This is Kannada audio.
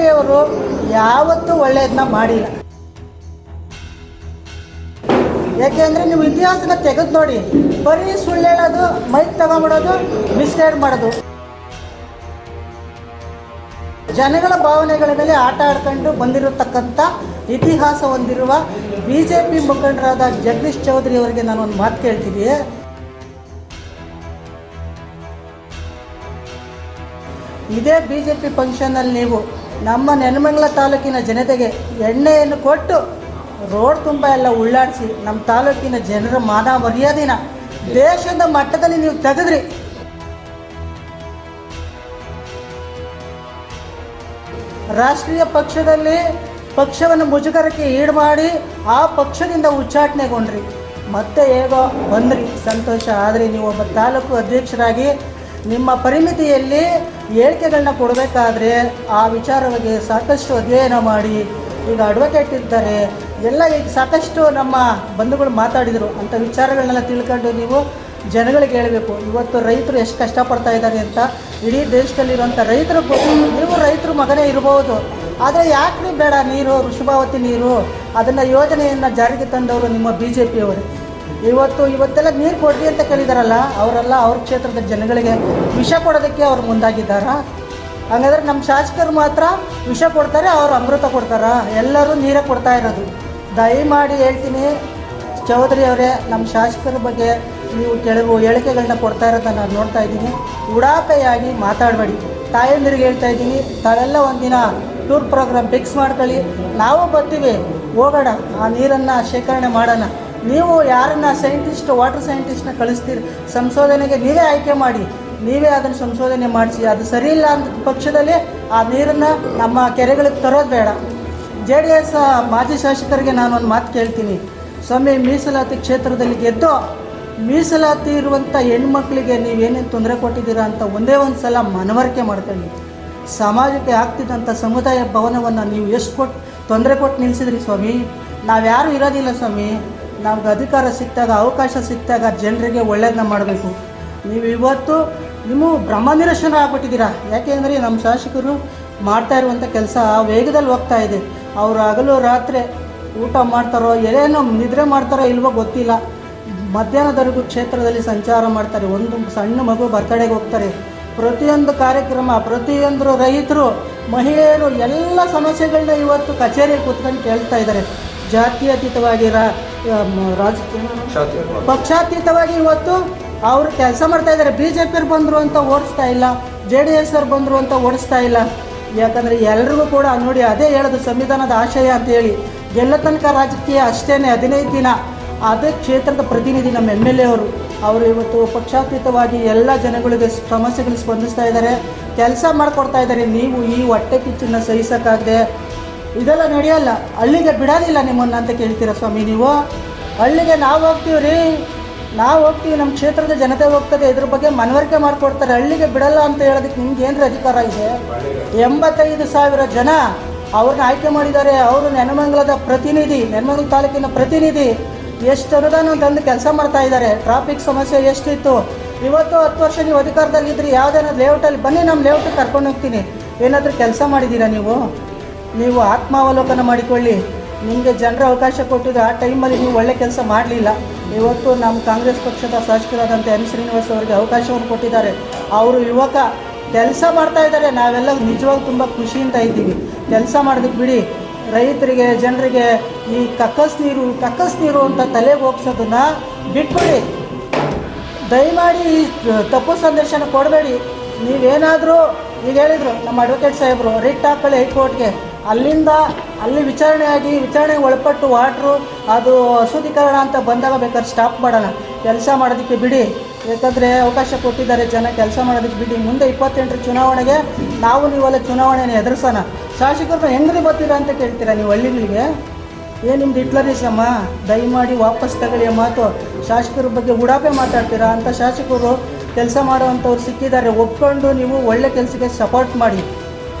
ಪಿಯವರು ಯಾವತ್ತೂ ಒಳ್ಳೆಯದನ್ನ ಮಾಡಿಲ್ಲ. ಯಾಕೆಂದರೆ ನೀವು ಇತಿಹಾಸನ ತೆಗೆದು ನೋಡಿ, ಬರೀ ಸುಳ್ಳು ಹೇಳೋದು ಮೈಕ್ ತಗೊಂಡ್ಬಿಡೋದು ಮಿಸ್ಗೈಡ್ ಮಾಡೋದು. ಜನಗಳ ಭಾವನೆಗಳ ಮೇಲೆ ಆಟ ಆಡ್ಕೊಂಡು ಬಂದಿರತಕ್ಕಂಥ ಇತಿಹಾಸ ಹೊಂದಿರುವ ಬಿ ಜೆ ಪಿ ಮುಖಂಡರಾದ ಜಗದೀಶ್ ಚೌಧರಿ ಅವರಿಗೆ ನಾನು ಒಂದು ಮಾತು ಕೇಳ್ತೀನಿ ಇದೇ ಬಿ ಜೆ ಪಿ ಫಂಕ್ಷನಲ್ಲಿ ನೀವು ನಮ್ಮ ನೆನಮಂಗಲ ತಾಲೂಕಿನ ಜನತೆಗೆ ಎಣ್ಣೆಯನ್ನು ಕೊಟ್ಟು ರೋಡ್ ತುಂಬ ಎಲ್ಲ ಉಳ್ಳಾಡಿಸಿ ನಮ್ಮ ತಾಲೂಕಿನ ಜನರ ಮಾನ ಮರ್ಯಾದೆನ ದೇಶದ ಮಟ್ಟದಲ್ಲಿ ನೀವು ತೆಗೆದ್ರಿ. ರಾಷ್ಟ್ರೀಯ ಪಕ್ಷದಲ್ಲಿ ಪಕ್ಷವನ್ನು ಮುಜುಗರಕ್ಕೆ ಈಡು ಮಾಡಿ ಆ ಪಕ್ಷದಿಂದ ಉಚ್ಚಾಟನೆಗೊಂಡ್ರಿ. ಮತ್ತೆ ಹೇಗೋ ಬಂದ್ರಿ. ಸಂತೋಷ. ಆದರೆ ನೀವು ಒಬ್ಬ ತಾಲೂಕು ಅಧ್ಯಕ್ಷರಾಗಿ ನಿಮ್ಮ ಪರಿಮಿತಿಯಲ್ಲಿ ಹೇಳಿಕೆಗಳನ್ನ ಕೊಡಬೇಕಾದ್ರೆ ಆ ವಿಚಾರವಾಗಿ ಸಾಕಷ್ಟು ಅಧ್ಯಯನ ಮಾಡಿ, ಈಗ ಅಡ್ವೊಕೇಟ್ ಇರ್ತಾರೆ, ಎಲ್ಲ ಈಗ ಸಾಕಷ್ಟು ನಮ್ಮ ಬಂಧುಗಳು ಮಾತಾಡಿದರು ಅಂಥ ವಿಚಾರಗಳನ್ನೆಲ್ಲ ತಿಳ್ಕೊಂಡು ನೀವು ಜನಗಳಿಗೆ ಹೇಳಬೇಕು, ಇವತ್ತು ರೈತರು ಎಷ್ಟು ಕಷ್ಟಪಡ್ತಾ ಇದ್ದಾರೆ ಅಂತ, ಇಡೀ ದೇಶದಲ್ಲಿರುವಂಥ ರೈತರು ನೀವು ರೈತರು ಮಗನೇ ಇರಬಹುದು ಆದರೆ ಯಾಕೆ ಬೇಡ ನೀರು, ಋಷಭಾವತಿ ನೀರು, ಅದನ್ನು ಯೋಜನೆಯನ್ನು ಜಾರಿಗೆ ತಂದವರು ನಿಮ್ಮ ಬಿ ಜೆ ಪಿಯವರು ಇವತ್ತು ಇವತ್ತೆಲ್ಲ ನೀರು ಕೊಡ್ರಿ ಅಂತ ಕೇಳಿದಾರಲ್ಲ ಅವರೆಲ್ಲ ಅವ್ರ ಕ್ಷೇತ್ರದ ಜನಗಳಿಗೆ ವಿಷ ಕೊಡೋದಕ್ಕೆ ಅವ್ರು ಮುಂದಾಗಿದ್ದಾರ? ಹಾಗಾದ್ರೆ ನಮ್ಮ ಶಾಸಕರು ಮಾತ್ರ ವಿಷ ಕೊಡ್ತಾರೆ, ಅವ್ರು ಅಮೃತ ಕೊಡ್ತಾರ? ಎಲ್ಲರೂ ನೀರೇ ಕೊಡ್ತಾ ಇರೋದು. ದಯಮಾಡಿ ಹೇಳ್ತೀನಿ, ಚೌಧರಿ ಅವರೇ ನಮ್ಮ ಶಾಸಕರ ಬಗ್ಗೆ ನೀವು ಕೆಲವು ಹೇಳಿಕೆಗಳನ್ನ ಕೊಡ್ತಾ ಇರೋದನ್ನ ನಾನು ನೋಡ್ತಾ ಇದ್ದೀನಿ. ಉಡಾಪೆಯಾಗಿ ಮಾತಾಡಬೇಡಿ. ತಾಯಂದಿರಿಗೆ ಹೇಳ್ತಾ ಇದ್ದೀನಿ ತಾವೆಲ್ಲ ಒಂದಿನ ಟೂರ್ ಪ್ರೋಗ್ರಾಮ್ ಫಿಕ್ಸ್ ಮಾಡ್ಕೊಳ್ಳಿ. ನಾವು ಬರ್ತೀವಿ, ಹೋಗೋಣ, ಆ ನೀರನ್ನು ಶೇಖರಣೆ ಮಾಡೋಣ. ನೀವು ಯಾರನ್ನ ಸೈಂಟಿಸ್ಟ್ ವಾಟರ್ ಸೈಂಟಿಸ್ಟ್ನ ಕಳಿಸ್ತೀರಿ, ಸಂಶೋಧನೆಗೆ ನೀವೇ ಆಯ್ಕೆ ಮಾಡಿ, ನೀವೇ ಅದನ್ನು ಸಂಶೋಧನೆ ಮಾಡಿಸಿ, ಅದು ಸರಿ ಇಲ್ಲ ಅಂತ ಪಕ್ಷದಲ್ಲಿ ಆ ನೀರನ್ನು ನಮ್ಮ ಕೆರೆಗಳಿಗೆ ತರೋದು ಬೇಡ. ಜೆ ಡಿ ಎಸ್ ಮಾಜಿ ಶಾಸಕರಿಗೆ ನಾನು ಒಂದು ಮಾತು ಕೇಳ್ತೀನಿ. ಸ್ವಾಮಿ, ಮೀಸಲಾತಿ ಕ್ಷೇತ್ರದಲ್ಲಿ ಗೆದ್ದು, ಮೀಸಲಾತಿ ಇರುವಂಥ ಹೆಣ್ಮಕ್ಳಿಗೆ ನೀವೇನೇನು ತೊಂದರೆ ಕೊಟ್ಟಿದ್ದೀರಾ ಅಂತ ಒಂದೇ ಒಂದು ಸಲ ಮನವರಿಕೆ ಮಾಡ್ತೀನಿ ಸಮಾಜಕ್ಕೆ ಆಗ್ತಿದ್ದಂಥ ಸಮುದಾಯ ಭವನವನ್ನು ನೀವು ಎಷ್ಟು ಕೊಟ್ಟು ತೊಂದರೆ ಕೊಟ್ಟು ನಿಲ್ಲಿಸಿದ್ರಿ ಸ್ವಾಮಿ? ನಾವ್ಯಾರೂ ಇರೋದಿಲ್ಲ ಸ್ವಾಮಿ. ನಮ್ಗೆ ಅಧಿಕಾರ ಸಿಕ್ಕಾಗ ಅವಕಾಶ ಸಿಕ್ಕಾಗ ಜನರಿಗೆ ಒಳ್ಳೇದನ್ನ ಮಾಡಬೇಕು. ನೀವು ಇವತ್ತು ನೀವು ನಿರಶನ ಆಗ್ಬಿಟ್ಟಿದ್ದೀರಾ? ಯಾಕೆಂದರೆ ನಮ್ಮ ಶಾಸಕರು ಮಾಡ್ತಾ ಇರುವಂಥ ಕೆಲಸ ವೇಗದಲ್ಲಿ ಹೋಗ್ತಾ ಇದೆ. ಅವರು ಹಗಲು ರಾತ್ರಿ ಊಟ ಮಾಡ್ತಾರೋ ಏನೇನೋ ನಿದ್ರೆ ಮಾಡ್ತಾರೋ ಇಲ್ವೋ ಗೊತ್ತಿಲ್ಲ. ಮಧ್ಯಾಹ್ನದವರೆಗೂ ಕ್ಷೇತ್ರದಲ್ಲಿ ಸಂಚಾರ ಮಾಡ್ತಾರೆ. ಒಂದು ಸಣ್ಣ ಮಗು ಬರ್ತಡೆಗೆ ಹೋಗ್ತಾರೆ. ಪ್ರತಿಯೊಂದು ಕಾರ್ಯಕ್ರಮ, ಪ್ರತಿಯೊಂದು ರೈತರು, ಮಹಿಳೆಯರು ಎಲ್ಲ ಸಮಸ್ಯೆಗಳನ್ನ ಇವತ್ತು ಕಚೇರಿಗೆ ಕೂತ್ಕೊಂಡು ಕೇಳ್ತಾ ಇದ್ದಾರೆ. ಜಾತ್ಯತೀತವಾಗಿರ ರಾಜಕೀಯ ಪಕ್ಷಾತೀತವಾಗಿ. ಇವತ್ತು ಅವರು ಕೆಲಸ ಮಾಡ್ತಾ ಇದ್ದಾರೆ. ಬಿ ಜೆ ಪಿಯವ್ರು ಬಂದರು ಅಂತ ಓಡಿಸ್ತಾ ಇಲ್ಲ. ಜೆ ಡಿ ಎಸ್ ಅವ್ರು ಬಂದರು ಅಂತ ಓಡಿಸ್ತಾ ಇಲ್ಲ. ಯಾಕಂದರೆ ಎಲ್ರಿಗೂ ಕೂಡ ನೋಡಿ ಅದೇ ಹೇಳೋದು ಸಂವಿಧಾನದ ಆಶಯ ಅಂತ ಹೇಳಿ. ಗೆಲ್ಲ ತನಕ ರಾಜಕೀಯ ಅಷ್ಟೇ ಹದಿನೈದು ದಿನ ಅದೇ ಕ್ಷೇತ್ರದ ಪ್ರತಿನಿಧಿ ನಮ್ಮ ಎಂ ಎಲ್ ಎ ಅವರು. ಅವರು ಇವತ್ತು ಪಕ್ಷಾತೀತವಾಗಿ ಎಲ್ಲ ಜನಗಳಿಗೆ ಸಮಸ್ಯೆಗಳು ಸ್ಪಂದಿಸ್ತಾ ಇದ್ದಾರೆ. ಕೆಲಸ ಮಾಡಿಕೊಡ್ತಾ ಇದ್ದಾರೆ. ನೀವು ಈ ಹೊಟ್ಟೆ ಕಿಚ್ಚನ್ನು ಸಹಿಸೋಕ್ಕಾಗದೆ ಇದೆಲ್ಲ ನಡೆಯಲ್ಲ. ಹಳ್ಳಿಗೆ ಬಿಡೋದಿಲ್ಲ ನಿಮ್ಮನ್ನು ಅಂತ ಕೇಳ್ತೀರಾ ಸ್ವಾಮಿ ನೀವು? ಹಳ್ಳಿಗೆ ನಾವು ಹೋಗ್ತೀವಿ ರೀ. ನಾವು ಹೋಗ್ತೀವಿ ನಮ್ಮ ಕ್ಷೇತ್ರದ ಜನತೆ ಹೋಗ್ತದೆ, ಇದ್ರ ಬಗ್ಗೆ ಮನವರಿಕೆ ಮಾಡಿಕೊಡ್ತಾರೆ. ಹಳ್ಳಿಗೆ ಬಿಡಲ್ಲ ಅಂತ ಹೇಳೋದಕ್ಕೆ ನಿಮ್ಗೆ ಏನು ಅಧಿಕಾರ ಇದೆ? ಎಂಬತ್ತೈದು ಸಾವಿರ ಜನ ಅವ್ರನ್ನ ಆಯ್ಕೆ ಮಾಡಿದ್ದಾರೆ. ಅವರು ನೆನಮಂಗಲದ ಪ್ರತಿನಿಧಿ ನೆನಮಂಗಲ ತಾಲೂಕಿನ ಪ್ರತಿನಿಧಿ. ಎಷ್ಟು ಅನುದಾನ ತಂದು ಕೆಲಸ ಮಾಡ್ತಾ ಇದ್ದಾರೆ? ಟ್ರಾಫಿಕ್ ಸಮಸ್ಯೆ ಎಷ್ಟಿತ್ತು? ಇವತ್ತು ಹತ್ತು ವರ್ಷ ನೀವು ಅಧಿಕಾರದಲ್ಲಿದ್ದರೆ. ಯಾವುದೇನಾದ್ರು ಲೇಔಟಲ್ಲಿ ಬನ್ನಿ ನಮ್ಮ ಲೇಔಟಿಗೆ ಕರ್ಕೊಂಡು ಹೋಗ್ತೀನಿ. ಏನಾದರೂ ಕೆಲಸ ಮಾಡಿದ್ದೀರಾ ನೀವು? ನೀವು ಆತ್ಮಾವಲೋಕನ ಮಾಡಿಕೊಳ್ಳಿ. ನಿಮಗೆ ಜನರ ಅವಕಾಶ ಕೊಟ್ಟಿದ್ದು ಆ ಟೈಮಲ್ಲಿ ನೀವು ಒಳ್ಳೆ ಕೆಲಸ ಮಾಡಲಿಲ್ಲ. ಇವತ್ತು ನಮ್ಮ ಕಾಂಗ್ರೆಸ್ ಪಕ್ಷದ ಶಾಸಕರಾದಂಥ ಎಂ. ಶ್ರೀನಿವಾಸ್ ಅವರಿಗೆ ಅವಕಾಶವನ್ನು ಕೊಟ್ಟಿದ್ದಾರೆ. ಅವರು ಯುವಕ, ಕೆಲಸ ಮಾಡ್ತಾ ಇದ್ದಾರೆ. ನಾವೆಲ್ಲ ನಿಜವಾಗ್ಲೂ ತುಂಬ ಖುಷಿಯಿಂದ ಇದ್ದೀವಿ. ಕೆಲಸ ಮಾಡೋದಕ್ಕೆ ಬಿಡಿ. ರೈತರಿಗೆ, ಜನರಿಗೆ ಈ ಕಕ್ಕಸ್ ನೀರು ಕಕ್ಕಸ್ ನೀರು ಅಂತ ತಲೆಗೆ ಹೋಗ್ಸೋದನ್ನ ಬಿಟ್ಬಿಡಿ. ದಯಮಾಡಿ ಈ ತಪ್ಪು ಸಂದರ್ಶನ ಕೊಡಬೇಡಿ. ನೀವೇನಾದರೂ, ಈಗ ಹೇಳಿದರು ನಮ್ಮ ಅಡ್ವೊಕೇಟ್ ಸಾಹೇಬರು ರಿಟ್ ಹಾಕೊಳ್ಳಿ ಹೈಕೋರ್ಟ್ಗೆ. ಅಲ್ಲಿಂದ ಅಲ್ಲಿ ವಿಚಾರಣೆ ಆಗಿ ವಿಚಾರಣೆಗೆ ಒಳಪಟ್ಟು ವಾಟ್ರು ಅದು ಅಶುದ್ಧೀಕರಣ ಅಂತ ಬಂದಾಗ ಬೇಕಾದ್ರೆ ಸ್ಟಾಪ್ ಮಾಡೋಣ. ಕೆಲಸ ಮಾಡೋದಕ್ಕೆ ಬಿಡಿ. ಯಾಕಂದರೆ ಅವಕಾಶ ಕೊಟ್ಟಿದ್ದಾರೆ ಜನ, ಕೆಲಸ ಮಾಡೋದಕ್ಕೆ ಬಿಡಿ. ಮುಂದೆ ಇಪ್ಪತ್ತೆಂಟರ ಚುನಾವಣೆಗೆ ನಾವು ನೀವೆಲ್ಲ ಚುನಾವಣೆಯನ್ನು ಎದುರಿಸೋಣ. ಶಾಸಕರು ಹೆಂಗ್ರಿ ಬರ್ತೀರಾ ಅಂತ ಕೇಳ್ತೀರಾ ನೀವು ಹಳ್ಳಿಗಳಿಗೆ? ಏನು ನಿಮ್ದು ಹಿಟ್ಲರಿಸಮ್ಮ? ದಯಮಾಡಿ ವಾಪಸ್ ತಗೊಳ್ಳಿ ಮಾತು. ಶಾಸಕರ ಬಗ್ಗೆ ಉಡಾಪೆ ಮಾತಾಡ್ತೀರಾ ಅಂತ ಶಾಸಕರು ಕೆಲಸ ಮಾಡುವಂಥವ್ರು ಸಿಕ್ಕಿದ್ದಾರೆ. ಒಪ್ಕೊಂಡು ನೀವು ಒಳ್ಳೆ ಕೆಲಸಕ್ಕೆ ಸಪೋರ್ಟ್ ಮಾಡಿ.